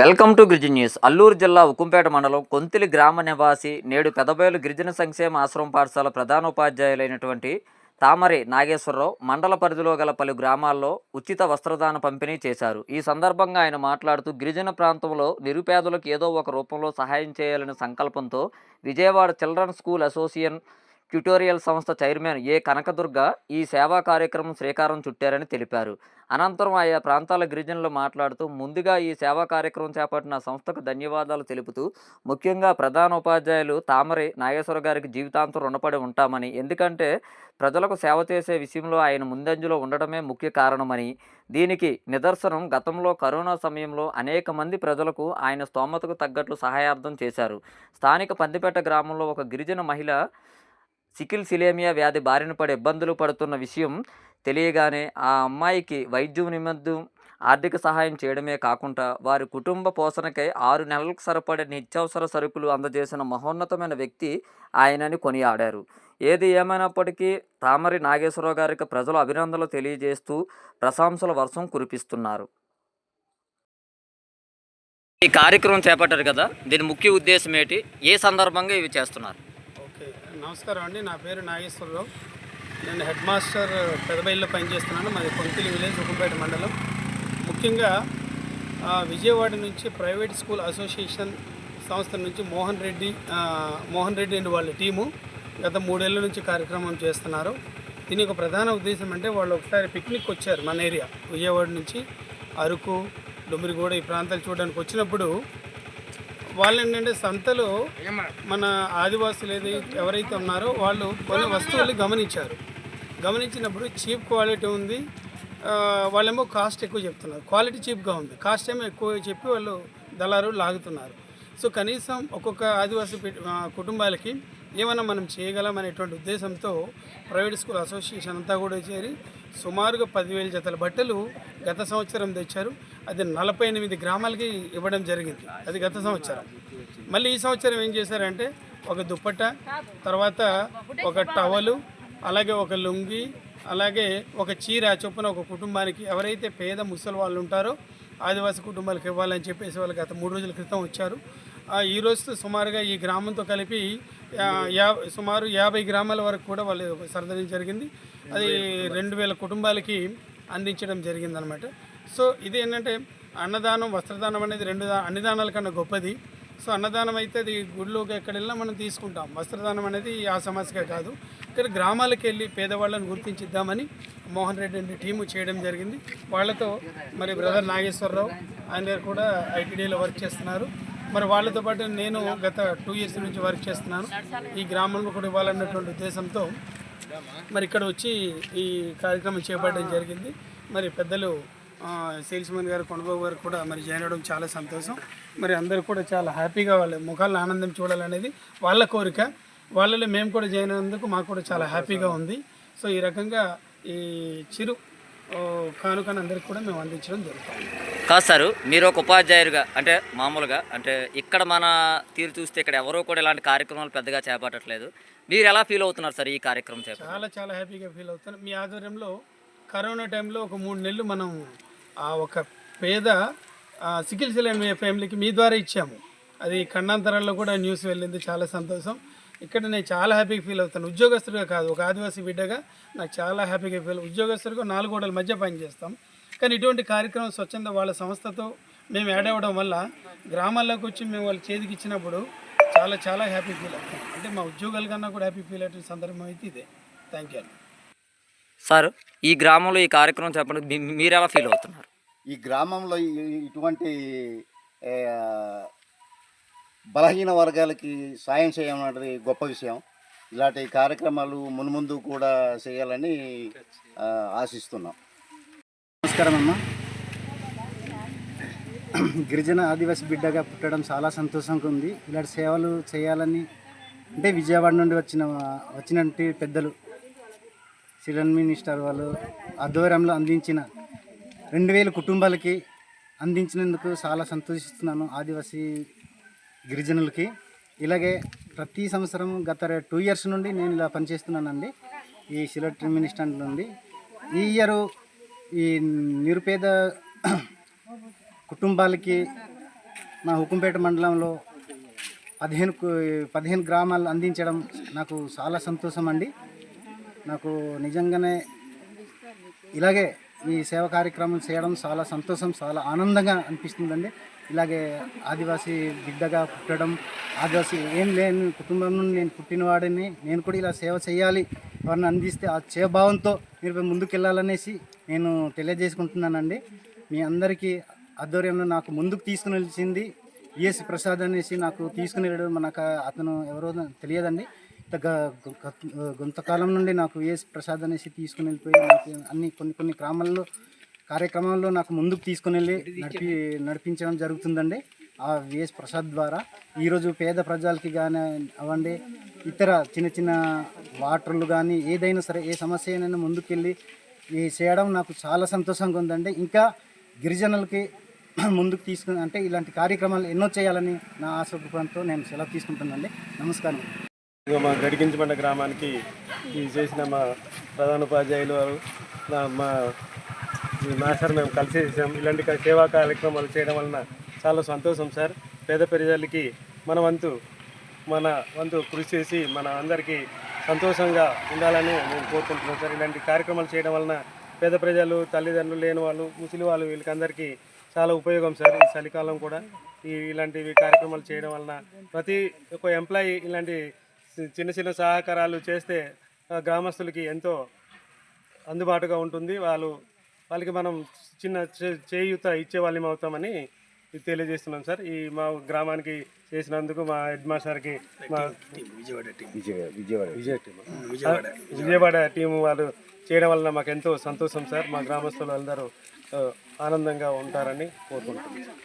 Welcome to Girijan news. Alluri జిల్లా ఉక్కుంపేట మండలం కొంతిలి గ్రామ నివాసి నేడు పెదబయలు గిరిజన సంక్షేమ ఆశ్రమం పాఠశాల ప్రధానోపాధ్యాయులైనటువంటి తామరి నాగేశ్వరరావు మండల పరిధిలో గల పలు గ్రామాల్లో ఉచిత వస్త్రదాన పంపిణీ చేశారు. ఈ సందర్భంగా ఆయన మాట్లాడుతూ గిరిజన ప్రాంతంలో నిరుపేదలకు ఏదో ఒక రూపంలో సహాయం చేయాలనే సంకల్పంతో Vijayawada children school association tutorial సంస్థ చైర్మన్ ఏ. కనకదుర్గ ఈ సేవా కార్యక్రమం శ్రీకారం చుట్టారని తెలిపారు. అనంతరం ఆయా ప్రాంతాల గిరిజనులు మాట్లాడుతూ ముందుగా ఈ సేవా కార్యక్రమం చేపట్టిన సంస్థకు ధన్యవాదాలు తెలుపుతూ ముఖ్యంగా ప్రధాన ఉపాధ్యాయులు తామరి నాగేశ్వర గారికి జీవితాంతం రుణపడి ఉంటామని ఎందుకంటే ప్రజలకు సేవ చేసే విషయంలో ఆయన ముందంజలో ఉండడమే ముఖ్య కారణమని దీనికి నిదర్శనం గతంలో కరోనా సమయంలో అనేక మంది ప్రజలకు ఆయన స్తోమతకు తగ్గట్లు సహాయార్థం చేశారు. స్థానిక పందిపేట గ్రామంలో ఒక గిరిజన మహిళ సికిల్ సిలేమియా వ్యాధి బారిన పడి ఇబ్బందులు పడుతున్న విషయం తెలియగానే ఆ అమ్మాయికి వైద్యం నిమిత్తం ఆర్థిక సహాయం చేయడమే కాకుండా వారి కుటుంబ పోషణకై ఆరు నెలలకు సరిపడే నిత్యావసర సరుకులు అందజేసిన మహోన్నతమైన వ్యక్తి ఆయనని కొనియాడారు. ఏది ఏమైనప్పటికీ తామరి నాగేశ్వరరావు గారికి ప్రజలు అభినందనలు తెలియజేస్తూ ప్రశంసల వర్షం కురిపిస్తున్నారు. ఈ కార్యక్రమం చేపట్టారు కదా? దీని ముఖ్య ఉద్దేశం ఏంటి? ఏ సందర్భంగా ఇవి చేస్తున్నారు? నమస్కారం అండి. నా పేరు నాగేశ్వరరావు. నేను హెడ్ మాస్టర్ పెదబైల్లో పనిచేస్తున్నాను. మాది కొంతిలి విలేజ్ ఉప్పంపేట మండలం. ముఖ్యంగా విజయవాడ నుంచి ప్రైవేట్ స్కూల్ అసోసియేషన్ సంస్థ నుంచి మోహన్ రెడ్డి మోహన్ రెడ్డి అండ్ వాళ్ళ టీము గత మూడేళ్ళ నుంచి కార్యక్రమం చేస్తున్నారు. దీని యొక్క ప్రధాన ఉద్దేశం అంటే వాళ్ళు ఒకసారి పిక్నిక్ వచ్చారు మన ఏరియా. విజయవాడ నుంచి అరకు డుమిరిగూడ ఈ ప్రాంతాలు చూడడానికి వచ్చినప్పుడు వాళ్ళు ఏంటంటే సంతలో మన ఆదివాసులు ఏది ఎవరైతే ఉన్నారో వాళ్ళు కొన్ని వస్తువులు గమనించారు. గమనించినప్పుడు చీప్ క్వాలిటీ ఉంది. వాళ్ళేమో కాస్ట్ ఎక్కువ చెప్తున్నారు. క్వాలిటీ చీప్గా ఉంది. కాస్ట్ ఏమో ఎక్కువ చెప్పి వాళ్ళు దళారు లాగుతున్నారు. సో కనీసం ఒక్కొక్క ఆదివాసీ కుటుంబాలకి ఏమైనా మనం చేయగలం అనేటువంటి ఉద్దేశంతో ప్రైవేట్ స్కూల్ అసోసియేషన్ అంతా కూడా చేరి సుమారుగా పదివేల జతల బట్టలు గత సంవత్సరం తెచ్చారు. అది నలభై ఎనిమిది గ్రామాలకి ఇవ్వడం జరిగింది. అది గత సంవత్సరం. మళ్ళీ ఈ సంవత్సరం ఏం చేశారంటే ఒక దుప్పట తర్వాత ఒక టవలు అలాగే ఒక లుంగి అలాగే ఒక చీర చొప్పున ఒక కుటుంబానికి ఎవరైతే పేద ముసలి వాళ్ళు ఉంటారో ఆదివాసీ కుటుంబాలకు ఇవ్వాలని చెప్పేసి వాళ్ళు గత మూడు రోజుల క్రితం వచ్చారు. ఈరోజుతో ఈ రోజు సుమారుగా ఈ గ్రామంతో కలిపి యా సుమారు యాభై గ్రామాల వరకు కూడా వాళ్ళు సరదడం జరిగింది. అది రెండు వేల కుటుంబాలకి అందించడం జరిగిందనమాట సో ఇది ఏంటంటే అన్నదానం వస్త్రదానం అనేది రెండు దా- అన్ని దానాల కన్నా గొప్పది. సో అన్నదానం అయితే అది గుడిలోకి ఎక్కడ వెళ్ళినా మనం తీసుకుంటాం. వస్త్రదానం అనేది ఆ సమస్యగా కాదు. ఇక్కడ గ్రామాలకు వెళ్ళి పేదవాళ్ళని గుర్తించిద్దామని మోహన్ రెడ్డి అండి టీము చేయడం జరిగింది. వాళ్ళతో మరి బ్రదర్ నాగేశ్వరరావు ఆయన కూడా ఐటీడీలో వర్క్ చేస్తున్నారు. మరి వాళ్ళతో పాటు నేను గత టూ ఇయర్స్ నుంచి వర్క్ చేస్తున్నాను. ఈ గ్రామంలో కూడా ఇవ్వాలన్నటువంటి ఉద్దేశంతో మరి ఇక్కడ వచ్చి ఈ కార్యక్రమం చేపట్టడం జరిగింది. మరి పెద్దలు సేల్స్మెన్ గారు కొండబాబు గారు కూడా మరి జాయిన్ అవ్వడం చాలా సంతోషం. మరి అందరూ కూడా చాలా హ్యాపీగా వాళ్ళ ముఖాలను ఆనందం చూడాలనేది వాళ్ళ కోరిక. వాళ్ళలో మేము కూడా జాయిన్ అయినందుకు మాకు కూడా చాలా హ్యాపీగా ఉంది. సో ఈ రకంగా ఈ చిరు కానుకను అందరికి కూడా మేము అందించడం జరుగుతుంది. కాదు సార్ మీరు ఒక ఉపాధ్యాయులుగా అంటే మామూలుగా అంటే ఇక్కడ మన తీరు చూస్తే ఇక్కడ ఎవరో కూడా ఇలాంటి కార్యక్రమాలు పెద్దగా చేపట్టట్లేదు. మీరు ఎలా ఫీల్ అవుతున్నారు సార్ ఈ కార్యక్రమం చాలా చాలా హ్యాపీగా ఫీల్ అవుతాను మీ ఆధ్వర్యంలో కరోనా టైంలో ఒక మూడు నెలలు మనం ఆ ఒక పేద సికిల్ సెల్ ఫ్యామిలీకి మీ ద్వారా ఇచ్చాము. అది ఖండాంతరాల్లో కూడా న్యూస్ వెళ్ళింది. చాలా సంతోషం. ఇక్కడ నేను చాలా హ్యాపీగా ఫీల్ అవుతాను. ఉద్యోగస్తుడిగా కాదు ఒక ఆదివాసీ బిడ్డగా నాకు చాలా హ్యాపీగా ఫీల్ ఉద్యోగస్తుడిగా నాలుగు గోడల మధ్య పనిచేస్తాం కానీ ఇటువంటి కార్యక్రమం స్వచ్ఛంద వాళ్ళ సంస్థతో మేము యాడ్ అవ్వడం వల్ల గ్రామాల్లోకి వచ్చి మేము వాళ్ళ చేతికి ఇచ్చినప్పుడు చాలా చాలా హ్యాపీ ఫీల్ అవుతాం. అంటే మా ఉద్యోగాల కన్నా కూడా హ్యాపీ ఫీల్ అయ్యే సందర్భం అయితే ఇదే. థ్యాంక్ యూ సార్ ఈ గ్రామంలో ఈ కార్యక్రమం చెప్పండి. మీరు ఎలా ఫీల్ అవుతున్నారు? ఈ గ్రామంలో ఇటువంటి ఏ, బలహీన వర్గాలకి సాయం చేయడం అనేది గొప్ప విషయం. ఇలాంటి కార్యక్రమాలు మున్ముందు కూడా చేయాలని ఆశిస్తున్నాం. నమస్కారం అమ్మ. గిరిజన ఆదివాసి బిడ్డగా పుట్టడం చాలా సంతోషంగా ఉంది. ఇలాంటి సేవలు చేయాలని అంటే విజయవాడ నుండి వచ్చిన వచ్చినటువంటి పెద్దలు సిలన్ మినిస్టర్ వాళ్ళు ఆధ్వర్యంలో అందించిన రెండు వేల కుటుంబాలకి అందించినందుకు చాలా సంతోషిస్తున్నాను. ఆదివాసీ గిరిజనులకి. ఇలాగే ప్రతి సంవత్సరం గత టూ ఇయర్స్ నుండి నేను ఇలా పనిచేస్తున్నానండి. ఈ సిలట్ మినిస్టర్ నుండి. ఈ ఇయర్ ఈ నిరుపేద కుటుంబాలకి మా హుకుంపేట మండలంలో పదిహేను కు- పదిహేను గ్రామాలు అందించడం నాకు చాలా సంతోషం అండి నాకు నిజంగానే ఇలాగే ఈ సేవ కార్యక్రమం చేయడం చాలా సంతోషం చాలా ఆనందంగా అనిపిస్తుందండి. ఇలాగే ఆదివాసీ బిడ్డగా పుట్టడం ఆదివాసీ ఏం లేని కుటుంబం నుండి నేను పుట్టినవాడిని నేను కూడా ఇలా సేవ చేయాలి వారిని అందిస్తే ఆ సేవభావంతో మీరు ముందుకెళ్ళాలనేసి నేను తెలియజేసుకుంటున్నానండి. మీ అందరికీ ఆధ్వర్యంలో నాకు ముందుకు తీసుకుని వెళ్ళింది ఈఎస్ ప్రసాద్ అనేసి నాకు తీసుకుని వెళ్ళడం నాకు అతను ఎవరో తెలియదండి. కొంతకాలం నుండి నాకు విఎస్ ప్రసాద్ అనేసి తీసుకుని వెళ్ళిపోయి నాకు అన్ని కొన్ని కొన్ని గ్రామాల్లో కార్యక్రమాల్లో నాకు ముందుకు తీసుకుని వెళ్ళి నడిపి నడిపించడం జరుగుతుందండి. ఆ విఎస్ ప్రసాద్ ద్వారా. ఈరోజు పేద ప్రజలకి కానీ అవ్వండి ఇతర చిన్న చిన్న వాటర్లు కానీ ఏదైనా సరే ఏ సమస్య అయినా ముందుకెళ్ళి ఈ చేయడం నాకు చాలా సంతోషంగా ఉందండి. ఇంకా గిరిజనులకి ముందుకు తీసుకుని అంటే ఇలాంటి కార్యక్రమాలు ఎన్నో చేయాలని నా ఆశతో నేను సెలవు తీసుకుంటున్నానండి. నమస్కారం. మా గడిగించమండ గ్రామానికి ఈ చేసిన మా ప్రధాన ఉపాధ్యాయులు వారు నా మా ఈ మాస్టర్ మేము కలిసి చేసాం. ఇలాంటి సేవా కార్యక్రమాలు చేయడం వలన చాలా సంతోషం సార్. పేద ప్రజలకి మన వంతు మన వంతు కృషి చేసి మన అందరికీ సంతోషంగా ఉండాలని మేము కోరుకుంటున్నాం సార్. ఇలాంటి కార్యక్రమాలు చేయడం వలన పేద ప్రజలు తల్లిదండ్రులు లేని వాళ్ళు ముసలి వాళ్ళు వీళ్ళకందరికీ చాలా ఉపయోగం సార్ ఈ చలికాలం కూడా. ఈ ఇలాంటివి కార్యక్రమాలు చేయడం వలన ప్రతి ఒక్క ఎంప్లాయీ ఇలాంటి చిన్న చిన్న సహకారాలు చేస్తే గ్రామస్తులకి ఎంతో అందుబాటుగా ఉంటుంది. వాళ్ళు వాళ్ళకి మనం చిన్న చే- చేయూత ఇచ్చే వాళ్ళం అవుతామని తెలియజేస్తున్నాం సార్. ఈ మా గ్రామానికి చేసినందుకు మా హెడ్ మాస్టర్కి మా విజయవాడ విజయవాడ. విజయ టీం. విజయవాడ. టీం వాళ్ళు చేయడం వలన మాకు ఎంతో సంతోషం సార్. మా గ్రామస్తులు అందరూ ఆనందంగా ఉంటారని కోరుకుంటున్నాం.